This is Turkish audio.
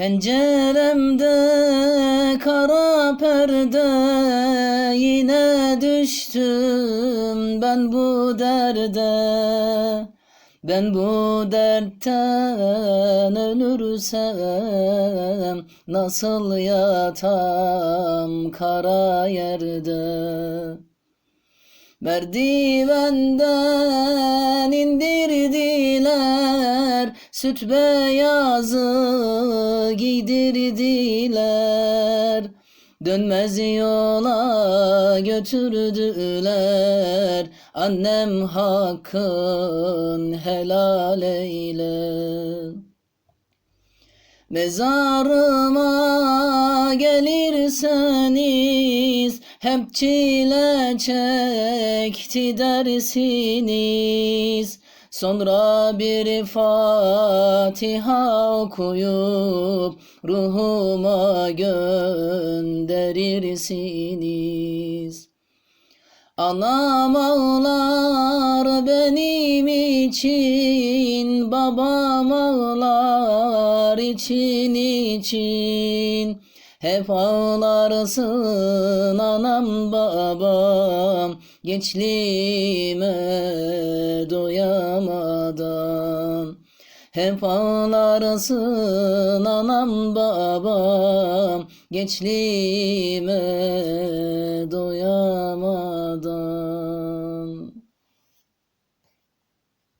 Penceremde kara perde yine düştüm ben bu derde. Ben bu dertten ölürsem nasıl yatam kara yerde? Merdivenden indirdiler, süt beyazı giydirdiler. Dönmez yola götürdüler, annem hakkın helal eyle. Mezarıma gelirseniz hep çile çekti dersiniz. Sonra bir Fatiha okuyup ruhuma gönderirsiniz. Anam ağlar benim için, babam ağlar için için. Hep ağlarsın anam babam, gençliğime doyamadan. Hep ağlarsın anam babam, gençliğime doyamadan.